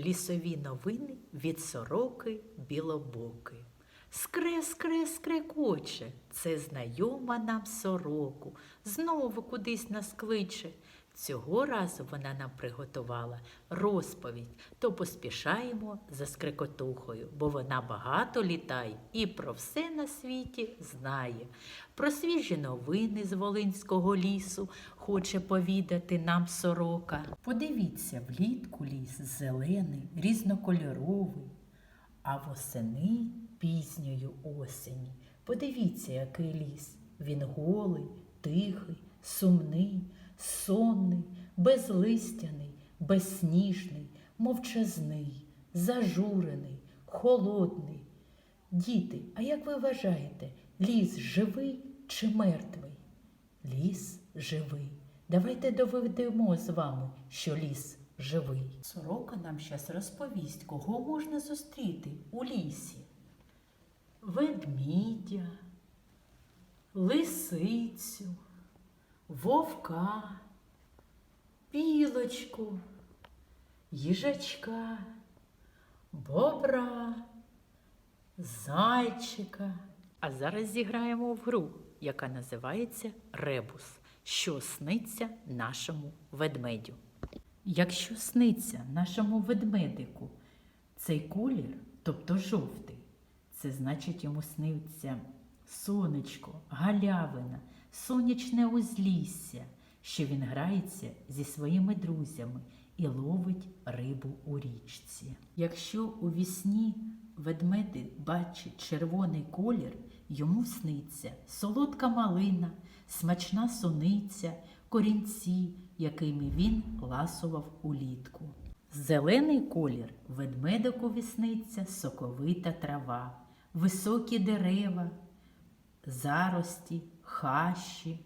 Лісові новини від сороки білобоки. Скре, скре, скрекоче, це знайома нам сороку, знову кудись нас кличе. Цього разу вона нам приготувала розповідь, то поспішаємо за скрекотухою, бо вона багато літає і про все на світі знає. Про свіжі новини з Волинського лісу хоче повідати нам сорока. Подивіться, влітку ліс зелений, різнокольоровий, а восени пізньої осені. Подивіться, який ліс. Він голий, тихий, сумний, сонний, безлистяний, безсніжний, мовчазний, зажурений, холодний. Діти, а як ви вважаєте, ліс живий чи мертвий? Ліс живий. Давайте доведемо з вами, що ліс живий. Сорока нам щас розповість, кого можна зустріти у лісі. Ведмідя, лисицю, вовка, білочку, їжачка, бобра, зайчика. А зараз зіграємо в гру, яка називається Ребус, що сниться нашому ведмедю. Якщо сниться нашому ведмедику цей колір, тобто жовтий, це значить йому сниться сонечко, галявина, сонячне узлісся, що він грається зі своїми друзями і ловить рибу у річці. Якщо у вісні ведмедик бачить червоний колір, йому сниться солодка малина, смачна суниця, корінці, якими він ласував улітку. Зелений колір ведмедику вісниться соковита трава, високі дерева, зарості, хащі,